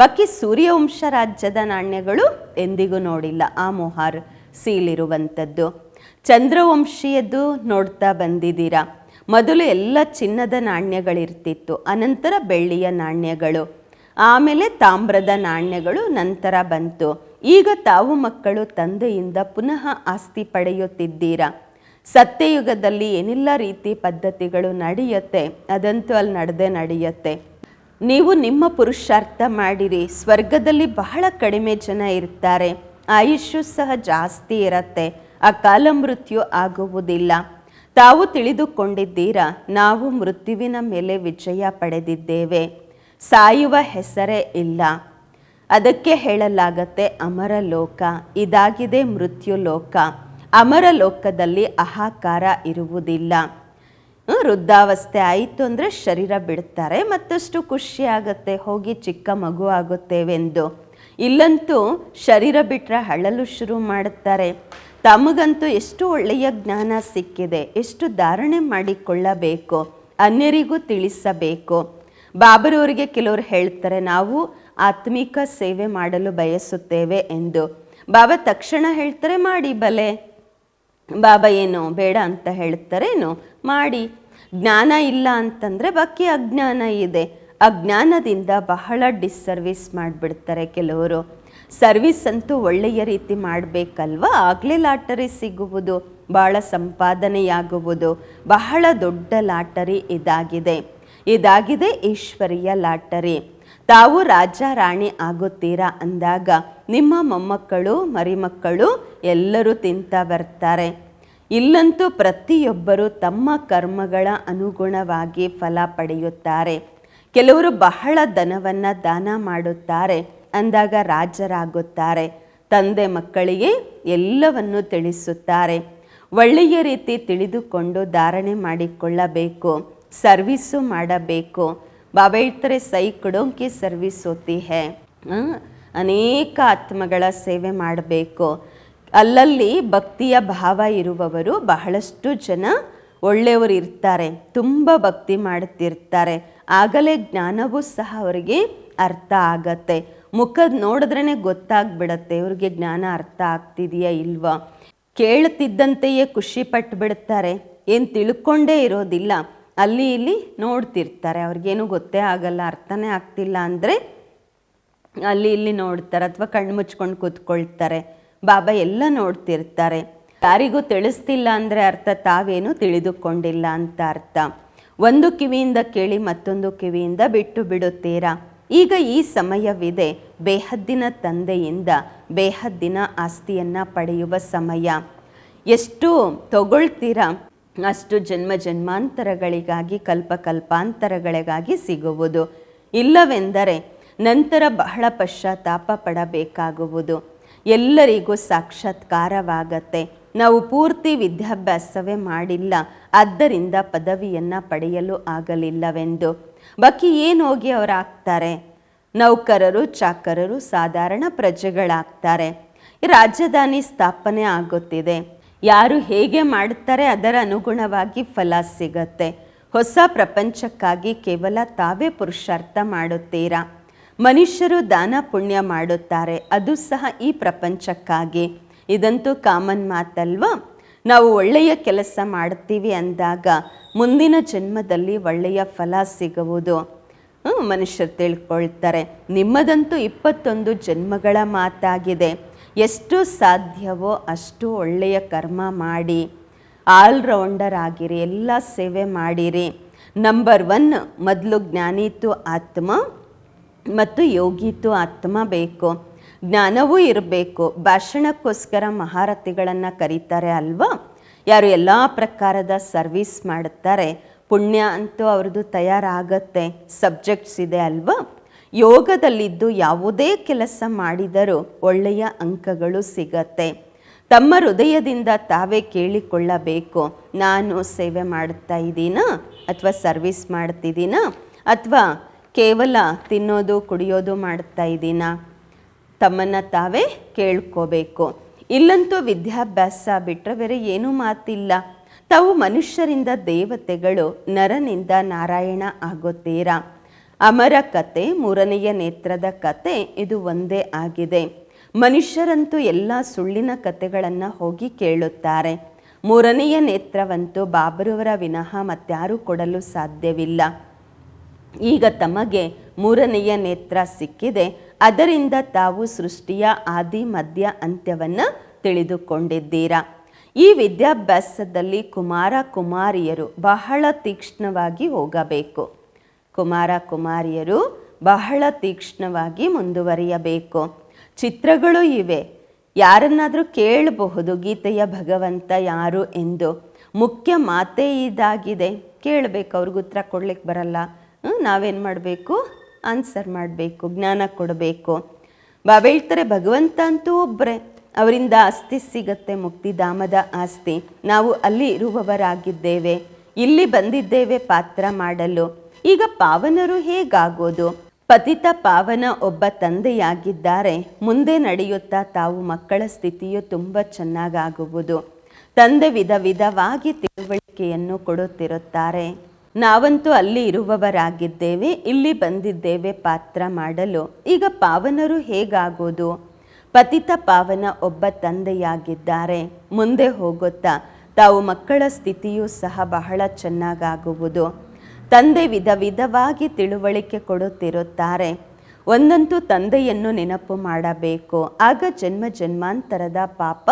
ಬಾಕಿ ಸೂರ್ಯವಂಶ ರಾಜ್ಯದ ನಾಣ್ಯಗಳು ಎಂದಿಗೂ ನೋಡಿಲ್ಲ, ಆ ಮೊಹಾರ್ ಸೀಲ್ ಇರುವಂಥದ್ದು ಚಂದ್ರವಂಶೀಯದ್ದು ನೋಡ್ತಾ ಬಂದಿದ್ದೀರಾ? ಮೊದಲು ಎಲ್ಲ ಚಿನ್ನದ ನಾಣ್ಯಗಳಿರ್ತಿತ್ತು, ಅನಂತರ ಬೆಳ್ಳಿಯ ನಾಣ್ಯಗಳು, ಆಮೇಲೆ ತಾಮ್ರದ ನಾಣ್ಯಗಳು, ನಂತರ ಬಂತು. ಈಗ ತಾವು ಮಕ್ಕಳು ತಂದೆಯಿಂದ ಪುನಃ ಆಸ್ತಿ ಪಡೆಯುತ್ತಿದ್ದೀರಾ? ಸತ್ಯಯುಗದಲ್ಲಿ ಏನೆಲ್ಲ ರೀತಿ ಪದ್ಧತಿಗಳು ನಡೆಯುತ್ತೆ, ಅದಂತೂ ಅಲ್ಲಿ ನಡೆದೇ ನಡೆಯುತ್ತೆ. ನೀವು ನಿಮ್ಮ ಪುರುಷಾರ್ಥ ಮಾಡಿರಿ, ಸ್ವರ್ಗದಲ್ಲಿ ಬಹಳ ಕಡಿಮೆ ಜನ ಇರ್ತಾರೆ, ಆಯುಷ್ಯು ಸಹ ಜಾಸ್ತಿ ಇರತ್ತೆ. ಅಕಾಲ ಮೃತ್ಯು ಆಗುವುದಿಲ್ಲ. ತಾವು ತಿಳಿದುಕೊಂಡಿದ್ದೀರಾ, ನಾವು ಮೃತ್ಯುವಿನ ಮೇಲೆ ವಿಜಯ ಪಡೆದಿದ್ದೇವೆ. ಸಾಯುವ ಹೆಸರೇ ಇಲ್ಲ. ಅದಕ್ಕೆ ಹೇಳಲಾಗತ್ತೆ ಅಮರ ಲೋಕ ಇದಾಗಿದೆ ಮೃತ್ಯು ಲೋಕ ಅಮರ ಲೋಕದಲ್ಲಿ ಅಹಾಕಾರ ಇರುವುದಿಲ್ಲ. ವೃದ್ಧಾವಸ್ಥೆ ಆಯಿತು ಅಂದರೆ ಶರೀರ ಬಿಡ್ತಾರೆ, ಮತ್ತಷ್ಟು ಖುಷಿ ಹೋಗಿ ಚಿಕ್ಕ ಮಗು ಆಗುತ್ತೇವೆಂದು. ಇಲ್ಲಂತೂ ಶರೀರ ಬಿಟ್ಟರೆ ಅಳಲು ಶುರು ಮಾಡುತ್ತಾರೆ ತಮಗಂತೂ ಎಷ್ಟು ಒಳ್ಳೆಯ ಜ್ಞಾನ ಸಿಕ್ಕಿದೆ, ಎಷ್ಟು ಧಾರಣೆ ಮಾಡಿಕೊಳ್ಳಬೇಕು, ಅನ್ಯರಿಗೂ ತಿಳಿಸಬೇಕು. ಬಾಬರವರಿಗೆ ಕೆಲವರು ಹೇಳ್ತಾರೆ, ನಾವು ಆತ್ಮಿಕ ಸೇವೆ ಮಾಡಲು ಬಯಸುತ್ತೇವೆ ಎಂದು. ಬಾಬಾ ತಕ್ಷಣ ಹೇಳ್ತಾರೆ, ಮಾಡಿ ಬಲೆ. ಬಾಬಾ ಏನು, ಬೇಡ ಅಂತ ಹೇಳ್ತಾರೇನು ಮಾಡಿ. ಜ್ಞಾನ ಇಲ್ಲ ಅಂತಂದರೆ ಬಾಕಿ ಅಜ್ಞಾನ ಇದೆ. ಅಜ್ಞಾನದಿಂದ ಬಹಳ ಡಿಸ್ಸರ್ವಿಸ್ ಮಾಡಿಬಿಡ್ತಾರೆ ಕೆಲವರು. ಸರ್ವಿಸ್ ಅಂತೂ ಒಳ್ಳೆಯ ರೀತಿ ಮಾಡಬೇಕಲ್ವಾ? ಆಗಲೇ ಲಾಟರಿ ಸಿಗುವುದು ಭಾಳ ಸಂಪಾದನೆಯಾಗುವುದು, ಬಹಳ ದೊಡ್ಡ ಲಾಟರಿ ಇದಾಗಿದೆ. ಇದಾಗಿದೆ ಈಶ್ವರಿಯ ಲಾಟರಿ. ತಾವು ರಾಜ ರಾಣಿ ಆಗುತ್ತೀರಾ ಅಂದಾಗ ನಿಮ್ಮ ಮೊಮ್ಮಕ್ಕಳು, ಮರಿಮಕ್ಕಳು ಎಲ್ಲರೂ ತಿಂತ ಬರ್ತಾರೆ. ಇಲ್ಲಂತೂ ಪ್ರತಿಯೊಬ್ಬರು ತಮ್ಮ ಕರ್ಮಗಳ ಅನುಗುಣವಾಗಿ ಫಲ ಪಡೆಯುತ್ತಾರೆ. ಕೆಲವರು ಬಹಳ ಧನವನ್ನು ದಾನ ಮಾಡುತ್ತಾರೆ. ಅಂದಾಗ ರಾಜರಾಗುತ್ತಾರೆ. ತಂದೆ ಮಕ್ಕಳಿಗೆ ಎಲ್ಲವನ್ನು ತಿಳಿಸುತ್ತಾರೆ. ಒಳ್ಳೆಯ ರೀತಿ ತಿಳಿದುಕೊಂಡು ಧಾರಣೆ ಮಾಡಿಕೊಳ್ಳಬೇಕು. ಸರ್ವಿಸ್ಸು ಮಾಡಬೇಕು. ಬಾಬಾ ಹೇಳ್ತಾರೆ ಸೈ ಕೊಡೋಂಕಿ ಸರ್ವಿಸ್ ಹೇ. ಅನೇಕ ಆತ್ಮಗಳ ಸೇವೆ ಮಾಡಬೇಕು. ಅಲ್ಲಲ್ಲಿ ಭಕ್ತಿಯ ಭಾವ ಇರುವವರು ಬಹಳಷ್ಟು ಜನ ಒಳ್ಳೆಯವರು ಇರ್ತಾರೆ. ತುಂಬ ಭಕ್ತಿ ಮಾಡುತ್ತಿರ್ತಾರೆ ಆಗಲೇ ಜ್ಞಾನವೂ ಸಹ ಅವರಿಗೆ ಅರ್ಥ ಆಗತ್ತೆ. ಮುಖದ ನೋಡಿದ್ರೇ ಗೊತ್ತಾಗ್ಬಿಡತ್ತೆ, ಇವ್ರಿಗೆ ಜ್ಞಾನ ಅರ್ಥ ಆಗ್ತಿದೆಯಾ ಇಲ್ವಾ? ಕೇಳುತ್ತಿದ್ದಂತೆಯೇ ಖುಷಿ ಪಟ್ಟು ಬಿಡ್ತಾರೆ ಏನು ತಿಳ್ಕೊಂಡೇ ಇರೋದಿಲ್ಲ. ಅಲ್ಲಿ ಇಲ್ಲಿ ನೋಡ್ತಿರ್ತಾರೆ. ಅವ್ರಿಗೇನು ಗೊತ್ತೇ ಆಗಲ್ಲ, ಅರ್ಥನೇ ಆಗ್ತಿಲ್ಲ ಅಂದರೆ ಅಲ್ಲಿ ಇಲ್ಲಿ ನೋಡ್ತಾರೆ ಅಥವಾ ಕಣ್ಣು ಮುಚ್ಕೊಂಡು ಕೂತ್ಕೊಳ್ತಾರೆ. ಬಾಬಾ ಎಲ್ಲ ನೋಡ್ತಿರ್ತಾರೆ. ಯಾರಿಗೂ ತಿಳಿಸ್ತಿಲ್ಲ ಅಂದರೆ ಅರ್ಥ, ತಾವೇನು ತಿಳಿದುಕೊಂಡಿಲ್ಲ ಅಂತ ಅರ್ಥ. ಒಂದು ಕಿವಿಯಿಂದ ಕೇಳಿ ಮತ್ತೊಂದು ಕಿವಿಯಿಂದ ಬಿಟ್ಟು ಬಿಡುತ್ತೀರಾ? ಈಗ ಈ ಸಮಯವಿದೆ. ಬೇಹದ್ದಿನ ತಂದೆಯಿಂದ ಬೇಹದ್ದಿನ ಆಸ್ತಿಯನ್ನು ಪಡೆಯುವ ಸಮಯ. ಎಷ್ಟು ತಗೊಳ್ತೀರ? ಅಷ್ಟು ಜನ್ಮ ಜನ್ಮಾಂತರಗಳಿಗಾಗಿ, ಕಲ್ಪ ಕಲ್ಪಾಂತರಗಳಿಗಾಗಿ ಸಿಗುವುದು. ಇಲ್ಲವೆಂದರೆ ನಂತರ ಬಹಳ ಪಶ್ಚಾತ್ತಾಪ ಪಡಬೇಕಾಗುವುದು. ಎಲ್ಲರಿಗೂ ಸಾಕ್ಷಾತ್ಕಾರವಾಗತ್ತೆ. ನಾವು ಪೂರ್ತಿ ವಿದ್ಯಾಭ್ಯಾಸವೇ ಮಾಡಿಲ್ಲ. ಆದ್ದರಿಂದ ಪದವಿಯನ್ನು ಪಡೆಯಲು ಆಗಲಿಲ್ಲವೆಂದು. ಬಾಕಿ ಏನು ಹೋಗಿ ಅವರಾಗ್ತಾರೆ? ನೌಕರರು, ಚಾಕರರು, ಸಾಧಾರಣ ಪ್ರಜೆಗಳಾಗ್ತಾರೆ. ರಾಜಧಾನಿ ಸ್ಥಾಪನೆ ಆಗುತ್ತಿದೆ. ಯಾರು ಹೇಗೆ ಮಾಡುತ್ತಾರೆ ಅದರ ಅನುಗುಣವಾಗಿ ಫಲ ಸಿಗತ್ತೆ. ಹೊಸ ಪ್ರಪಂಚಕ್ಕಾಗಿ ಕೇವಲ ತಾವೇ ಪುರುಷಾರ್ಥ ಮಾಡುತ್ತೀರಾ? ಮನುಷ್ಯರು ದಾನ ಪುಣ್ಯ ಮಾಡುತ್ತಾರೆ, ಅದು ಸಹ ಈ ಪ್ರಪಂಚಕ್ಕಾಗಿ. ಇದಂತೂ ಕಾಮನ್ ಮಾತಲ್ವಾ? ನಾವು ಒಳ್ಳೆಯ ಕೆಲಸ ಮಾಡ್ತೀವಿ ಅಂದಾಗ ಮುಂದಿನ ಜನ್ಮದಲ್ಲಿ ಒಳ್ಳೆಯ ಫಲ ಸಿಗುವುದು. ಮನುಷ್ಯರು ತಿಳ್ಕೊಳ್ತಾರೆ. ನಿಮ್ಮದಂತೂ ಇಪ್ಪತ್ತೊಂದು ಜನ್ಮಗಳ ಮಾತಾಗಿದೆ. ಎಷ್ಟು ಸಾಧ್ಯವೋ ಅಷ್ಟು ಒಳ್ಳೆಯ ಕರ್ಮ ಮಾಡಿ. ಆಲ್ರೌಂಡರ್ ಆಗಿರಿ ಎಲ್ಲ ಸೇವೆ ಮಾಡಿರಿ. ನಂಬರ್ ಒನ್, ಮೊದಲು ಜ್ಞಾನಿತು ಆತ್ಮ ಮತ್ತು ಯೋಗೀತು ಆತ್ಮ ಬೇಕು. ಜ್ಞಾನವೂ ಇರಬೇಕು. ಭಾಷಣಕ್ಕೋಸ್ಕರ ಮಹಾರಥಿಗಳನ್ನು ಕರೀತಾರೆ ಅಲ್ವಾ? ಯಾರು ಎಲ್ಲ ಪ್ರಕಾರದ ಸರ್ವಿಸ್ ಮಾಡುತ್ತಾರೆ ಪುಣ್ಯ ಅಂತೂ ಅವ್ರದ್ದು ತಯಾರಾಗತ್ತೆ, ಸಬ್ಜೆಕ್ಟ್ಸ್ ಇದೆ ಅಲ್ವಾ? ಯೋಗದಲ್ಲಿದ್ದು ಯಾವುದೇ ಕೆಲಸ ಮಾಡಿದರೂ ಒಳ್ಳೆಯ ಅಂಕಗಳು ಸಿಗತ್ತೆ. ತಮ್ಮ ಹೃದಯದಿಂದ ತಾವೇ ಕೇಳಿಕೊಳ್ಳಬೇಕು. ನಾನು ಸೇವೆ ಮಾಡ್ತಾ ಇದ್ದೀನಾ? ಅಥವಾ ಸರ್ವಿಸ್ ಮಾಡ್ತಿದ್ದೀನಾ? ಅಥವಾ ಕೇವಲ ತಿನ್ನೋದು, ಕುಡಿಯೋದು ಮಾಡ್ತಾ ಇದ್ದೀನಾ? ತಮ್ಮನ್ನು ತಾವೇ ಕೇಳ್ಕೋಬೇಕು. ಇಲ್ಲಂತೂ ವಿದ್ಯಾಭ್ಯಾಸ ಬಿಟ್ಟರೆ ಬೇರೆ ಏನೂ ಮಾತಿಲ್ಲ. ತಾವು ಮನುಷ್ಯರಿಂದ ದೇವತೆಗಳು, ನರನಿಂದ ನಾರಾಯಣ ಆಗುತ್ತೀರಾ ಅಮರ ಕತೆ, ಮೂರನೆಯ ನೇತ್ರದ ಕತೆ, ಇದು ಒಂದೇ ಆಗಿದೆ. ಮನುಷ್ಯರಂತೂ ಎಲ್ಲ ಸುಳ್ಳಿನ ಕತೆಗಳನ್ನು ಹೋಗಿ ಕೇಳುತ್ತಾರೆ. ಮೂರನೆಯ ನೇತ್ರವಂತೂ ಬಾಬರವರ ವಿನಃ ಮತ್ಯಾರೂ ಕೊಡಲು ಸಾಧ್ಯವಿಲ್ಲ. ಈಗ ತಮಗೆ ಮೂರನೆಯ ನೇತ್ರ ಸಿಕ್ಕಿದೆ. ಅದರಿಂದ ತಾವು ಸೃಷ್ಟಿಯ ಆದಿ, ಮಧ್ಯ ಅಂತ್ಯವನ್ನು ತಿಳಿದುಕೊಂಡಿದ್ದೀರಾ? ಈ ವಿದ್ಯಾಭ್ಯಾಸದಲ್ಲಿ ಕುಮಾರ ಕುಮಾರಿಯರು ಬಹಳ ತೀಕ್ಷ್ಣವಾಗಿ ಹೋಗಬೇಕು. ಕುಮಾರ ಕುಮಾರಿಯರು ಬಹಳ ತೀಕ್ಷ್ಣವಾಗಿ ಮುಂದುವರಿಯಬೇಕು. ಚಿತ್ರಗಳು ಇವೆ. ಯಾರನ್ನಾದರೂ ಕೇಳಬಹುದು ಗೀತೆಯ ಭಗವಂತ ಯಾರು ಎಂದು. ಮುಖ್ಯ ಮಾತೇ ಇದಾಗಿದೆ. ಕೇಳಬೇಕು, ಅವ್ರಿಗೆ ಉತ್ತರ ಕೊಡ್ಲಿಕ್ಕೆ ಬರಲ್ಲ. ನಾವೇನು ಮಾಡಬೇಕು? ಆನ್ಸರ್ ಮಾಡಬೇಕು, ಜ್ಞಾನ ಕೊಡಬೇಕು. ಬಾಬಾ ಹೇಳ್ತಾರೆ, ಭಗವಂತ ಅಂತೂ ಒಬ್ಬರೇ ಅವರಿಂದ ಆಸ್ತಿ ಸಿಗತ್ತೆ ಮುಕ್ತಿಧಾಮದ ಆಸ್ತಿ. ನಾವು ಅಲ್ಲಿ ಇರುವವರಾಗಿದ್ದೇವೆ, ಇಲ್ಲಿ ಬಂದಿದ್ದೇವೆ ಪಾತ್ರ ಮಾಡಲು. ಈಗ ಪಾವನರು ಹೇಗಾಗೋದು? ಪತಿತ ಪಾವನ ಒಬ್ಬ ತಂದೆಯಾಗಿದ್ದಾರೆ. ಮುಂದೆ ನಡೆಯುತ್ತಾ ತಾವು ಮಕ್ಕಳ ಸ್ಥಿತಿಯು ತುಂಬ ಚೆನ್ನಾಗಾಗುವುದು. ತಂದೆ ವಿಧ ವಿಧವಾಗಿ ತಿಳುವಳಿಕೆಯನ್ನು ಕೊಡುತ್ತಿರುತ್ತಾರೆ. ನಾವಂತೂ ಅಲ್ಲಿ ಇರುವವರಾಗಿದ್ದೇವೆ, ಇಲ್ಲಿ ಬಂದಿದ್ದೇವೆ ಪಾತ್ರ ಮಾಡಲು. ಈಗ ಪಾವನರು ಹೇಗಾಗೋದು? ಪತಿತ ಪಾವನ ಒಬ್ಬ ತಂದೆಯಾಗಿದ್ದಾರೆ. ಮುಂದೆ ಹೋಗುತ್ತಾ, ತಾವು ಮಕ್ಕಳ ಸ್ಥಿತಿಯೂ ಸಹ ಬಹಳ ಚೆನ್ನಾಗಾಗುವುದು. ತಂದೆ ವಿಧ ವಿಧವಾಗಿ ತಿಳುವಳಿಕೆ ಕೊಡುತ್ತಿರುತ್ತಾರೆ. ಒಂದಂತೂ ತಂದೆಯನ್ನು ನೆನಪು ಮಾಡಬೇಕು. ಆಗ ಜನ್ಮ ಜನ್ಮಾಂತರದ ಪಾಪ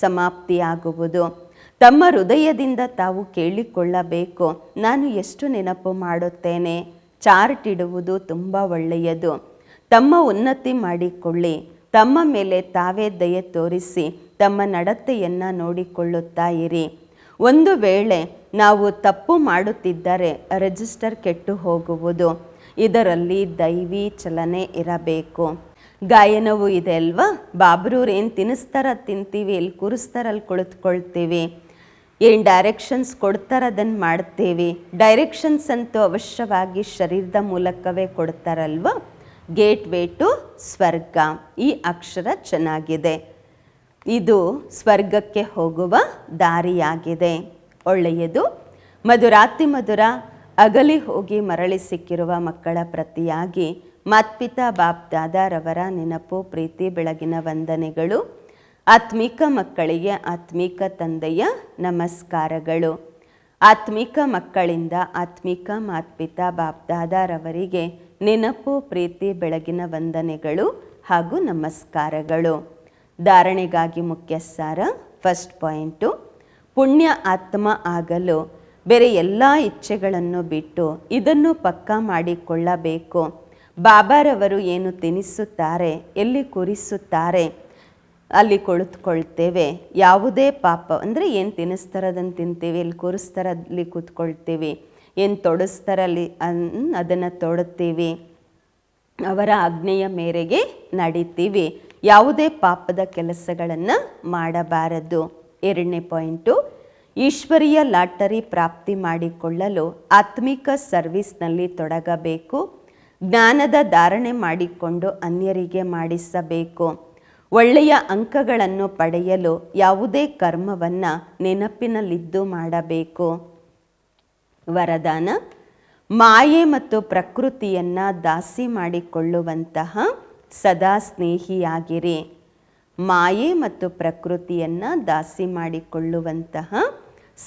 ಸಮಾಪ್ತಿಯಾಗುವುದು. ತಮ್ಮ ಹೃದಯದಿಂದ ತಾವು ಕೇಳಿಕೊಳ್ಳಬೇಕು. ನಾನು ಎಷ್ಟು ನೆನಪು ಮಾಡುತ್ತೇನೆ? ಚಾರ್ಟ್ ಇಡುವುದು ತುಂಬ ಒಳ್ಳೆಯದು. ತಮ್ಮ ಉನ್ನತಿ ಮಾಡಿಕೊಳ್ಳಿ. ತಮ್ಮ ಮೇಲೆ ತಾವೇ ದಯೆ ತೋರಿಸಿ ತಮ್ಮ ನಡತೆಯನ್ನು ನೋಡಿಕೊಳ್ಳುತ್ತಾ ಇರಿ. ಒಂದು ವೇಳೆ ನಾವು ತಪ್ಪು ಮಾಡುತ್ತಿದ್ದರೆ ರಿಜಿಸ್ಟರ್ ಕೆಟ್ಟು ಹೋಗುವುದು. ಇದರಲ್ಲಿ ದೈವಿ ಚಲನೆ ಇರಬೇಕು. ಗಾಯನವೂ ಇದೆ ಅಲ್ವಾ? ಬಾಬ್ರೂರು ಏನು ತಿನ್ನಿಸ್ತಾರ ತಿಂತೀವಿ ಇಲ್ಲಿ ಕೂರಿಸ್ತಾರಲ್ಲಿ ಕುಳಿತುಕೊಳ್ತೀವಿ. ಏನು ಡೈರೆಕ್ಷನ್ಸ್ ಕೊಡ್ತಾರೆ ಅದನ್ನು ಮಾಡ್ತೀವಿ. ಡೈರೆಕ್ಷನ್ಸ್ ಅಂತೂ ಅವಶ್ಯವಾಗಿ ಶರೀರದ ಮೂಲಕವೇ ಕೊಡ್ತಾರಲ್ವ? ಗೇಟ್ ವೇ ಟು ಸ್ವರ್ಗ. ಈ ಅಕ್ಷರ ಚೆನ್ನಾಗಿದೆ. ಇದು ಸ್ವರ್ಗಕ್ಕೆ ಹೋಗುವ ದಾರಿಯಾಗಿದೆ. ಒಳ್ಳೆಯದು. ಮಧುರಾತಿ ಮಧುರ ಅಗಲಿ ಹೋಗಿ ಮರಳಿ ಸಿಕ್ಕಿರುವ ಮಕ್ಕಳ ಪ್ರತಿಯಾಗಿ ಮಾತ್ಪಿತಾ ಬಾಪ್ ದಾದಾರವರ ನೆನಪು, ಪ್ರೀತಿ, ಬೆಳಗಿನ ವಂದನೆಗಳು. ಆತ್ಮಿಕ ಮಕ್ಕಳಿಗೆ ಆತ್ಮಿಕ ತಂದೆಯ ನಮಸ್ಕಾರಗಳು. ಆತ್ಮಿಕ ಮಕ್ಕಳಿಂದ ಆತ್ಮಿಕ ಮಾತ್ಪಿತಾ ಬಾಪ್ ದಾದಾರವರಿಗೆ ನೆನಪು, ಪ್ರೀತಿ, ಬೆಳಗಿನ ವಂದನೆಗಳು ಹಾಗೂ ನಮಸ್ಕಾರಗಳು. ಧಾರಣೆಗಾಗಿ ಮುಖ್ಯ ಸಾರ ಫಸ್ಟ್ ಪಾಯಿಂಟು, ಪುಣ್ಯ ಆತ್ಮ ಆಗಲು ಬೇರೆ ಎಲ್ಲ ಇಚ್ಛೆಗಳನ್ನು ಬಿಟ್ಟು ಇದನ್ನು ಪಕ್ಕಾ ಮಾಡಿಕೊಳ್ಳಬೇಕು. ಬಾಬಾರವರು ಏನು ತಿನಿಸುತ್ತಾರೆ, ಎಲ್ಲಿ ಕೂರಿಸುತ್ತಾರೆ ಅಲ್ಲಿ ಕುಳಿತುಕೊಳ್ತೇವೆ. ಯಾವುದೇ ಪಾಪ, ಅಂದರೆ ಏನು ತಿನ್ನಿಸ್ತಾರದನ್ನು ತಿಂತೀವಿ, ಎಲ್ಲಿ ಕೂರಿಸ್ತಾರಲ್ಲಿ ಕೂತ್ಕೊಳ್ತೀವಿ, ಏನು ತೊಡಸ್ತಾರಲ್ಲಿ ಅನ್, ಅದನ್ನು ತೊಡುತ್ತೀವಿ, ಅವರ ಆಜ್ಞೆಯ ಮೇರೆಗೆ ನಡೀತೀವಿ. ಯಾವುದೇ ಪಾಪದ ಕೆಲಸಗಳನ್ನು ಮಾಡಬಾರದು. ಎರಡನೇ ಪಾಯಿಂಟು, ಈಶ್ವರೀಯ ಲಾಟರಿ ಪ್ರಾಪ್ತಿ ಮಾಡಿಕೊಳ್ಳಲು ಆತ್ಮಿಕ ಸರ್ವಿಸ್ನಲ್ಲಿ ತೊಡಗಬೇಕು. ಜ್ಞಾನದ ಧಾರಣೆ ಮಾಡಿಕೊಂಡು ಅನ್ಯರಿಗೆ ಮಾಡಿಸಬೇಕು. ಒಳ್ಳೆಯ ಅಂಕಗಳನ್ನು ಪಡೆಯಲು ಯಾವುದೇ ಕರ್ಮವನ್ನು ನೆನಪಿನಲ್ಲಿದ್ದು ಮಾಡಬೇಕು. ವರದಾನ, ಮಾಯೆ ಮತ್ತು ಪ್ರಕೃತಿಯನ್ನು ದಾಸಿ ಮಾಡಿಕೊಳ್ಳುವಂತಹ ಸದಾ ಸ್ನೇಹಿಯಾಗಿರಿ. ಮಾಯೆ ಮತ್ತು ಪ್ರಕೃತಿಯನ್ನು ದಾಸಿ ಮಾಡಿಕೊಳ್ಳುವಂತಹ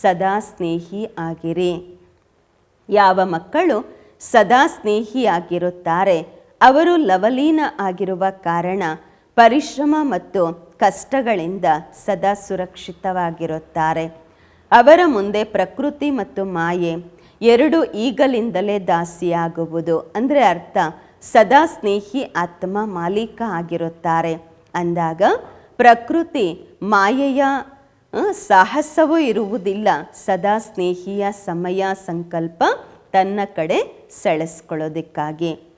ಸದಾ ಸ್ನೇಹಿ ಆಗಿರಿ. ಯಾವ ಮಕ್ಕಳು ಸದಾ ಸ್ನೇಹಿಯಾಗಿರುತ್ತಾರೆ, ಅವರು ಲವಲೀನ ಆಗಿರುವ ಕಾರಣ ಪರಿಶ್ರಮ ಮತ್ತು ಕಷ್ಟಗಳಿಂದ ಸದಾ ಸುರಕ್ಷಿತವಾಗಿರುತ್ತಾರೆ. ಅವರ ಮುಂದೆ ಪ್ರಕೃತಿ ಮತ್ತು ಮಾಯೆ ಎರಡು ಈಗಲಿಂದಲೇ ದಾಸಿಯಾಗುವುದು. ಅಂದರೆ ಅರ್ಥ, ಸದಾ ಸ್ನೇಹಿ ಆತ್ಮ ಮಾಲೀಕ ಆಗಿರುತ್ತಾರೆ. ಅಂದಾಗ ಪ್ರಕೃತಿ ಮಾಯೆಯ ಸಾಹಸವೂ ಇರುವುದಿಲ್ಲ. ಸದಾ ಸ್ನೇಹಿಯ ಸಮಯ ಸಂಕಲ್ಪ ತನ್ನ ಕಡೆ ಸೆಳೆಸ್ಕೊಳ್ಳೋದಕ್ಕಾಗಿ.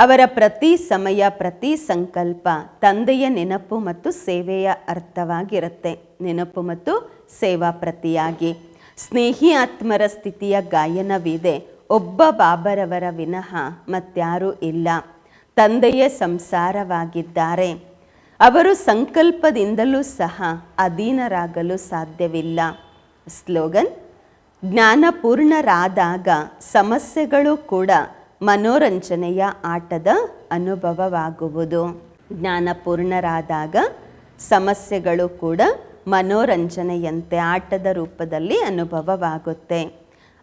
ಅವರ ಪ್ರತಿ ಸಮಯ, ಪ್ರತಿ ಸಂಕಲ್ಪ ತಂದೆಯ ನೆನಪು ಮತ್ತು ಸೇವೆಯ ಅರ್ಥವಾಗಿರುತ್ತೆ. ನೆನಪು ಮತ್ತು ಸೇವಾ ಪ್ರತಿಯಾಗಿ. ಸ್ನೇಹಿ ಆತ್ಮರ ಸ್ಥಿತಿಯ ಗಾಯನವಿದೆ. ಒಬ್ಬ ಬಾಬರವರ ವಿನಃ ಮತ್ಯಾರೂ ಇಲ್ಲ. ತಂದೆಯ ಸಂಸಾರವಾಗಿದ್ದಾರೆ. ಅವರು ಸಂಕಲ್ಪದಿಂದಲೂ ಸಹ ಅಧೀನರಾಗಲು ಸಾಧ್ಯವಿಲ್ಲ. ಸ್ಲೋಗನ್, ಜ್ಞಾನಪೂರ್ಣರಾದಾಗ ಸಮಸ್ಯೆಗಳು ಕೂಡ ಮನೋರಂಜನೆಯ ಆಟದ ಅನುಭವವಾಗುವುದು. ಜ್ಞಾನಪೂರ್ಣರಾದಾಗ ಸಮಸ್ಯೆಗಳು ಕೂಡ ಮನೋರಂಜನೆಯಂತೆ ಆಟದ ರೂಪದಲ್ಲಿ ಅನುಭವವಾಗುತ್ತೆ.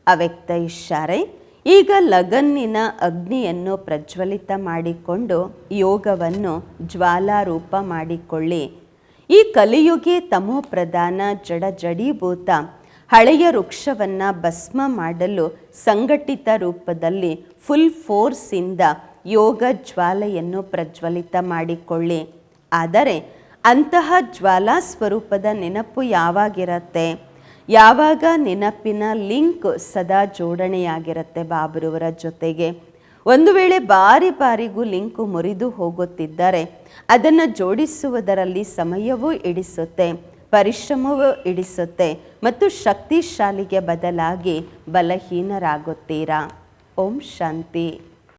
ಅವ್ಯಕ್ತ ಇಶಾರೆ ಈಗ ಲಗನ್ನಿನ ಅಗ್ನಿಯನ್ನು ಪ್ರಜ್ವಲಿತ ಮಾಡಿಕೊಂಡು ಯೋಗವನ್ನು ಜ್ವಾಲಾರೂಪ ಮಾಡಿಕೊಳ್ಳಿ. ಈ ಕಲಿಯುಗೆ ತಮೋ ಪ್ರಧಾನ ಜಡ ಜಡೀಭೂತ ಹಳೆಯ ವೃಕ್ಷವನ್ನು ಭಸ್ಮ ಮಾಡಲು ಸಂಘಟಿತ ರೂಪದಲ್ಲಿ ಫುಲ್ ಫೋರ್ಸಿಂದ ಯೋಗ ಜ್ವಾಲೆಯನ್ನು ಪ್ರಜ್ವಲಿತ ಮಾಡಿಕೊಳ್ಳಿ. ಆದರೆ ಅಂತಹ ಜ್ವಾಲಾ ಸ್ವರೂಪದ ನೆನಪು ಯಾವಾಗಿರತ್ತೆ? ಯಾವಾಗ ನೆನಪಿನ ಲಿಂಕ್ ಸದಾ ಜೋಡಣೆಯಾಗಿರುತ್ತೆ ಬಾಬುರವರ ಜೊತೆಗೆ? ಒಂದು ವೇಳೆ ಬಾರಿ ಬಾರಿಗೂ ಲಿಂಕು ಮುರಿದು ಹೋಗುತ್ತಿದ್ದರೆ ಅದನ್ನು ಜೋಡಿಸುವುದರಲ್ಲಿ ಸಮಯವೂ ಇಡಿಸುತ್ತೆ. ಪರಿಶ್ರಮವೂ ಇಡಿಸುತ್ತೆ ಮತ್ತು ಶಕ್ತಿಶಾಲಿಗೆ ಬದಲಾಗಿ ಬಲಹೀನರಾಗುತ್ತೀರಾ? ಓಂ ಶಾಂತಿ.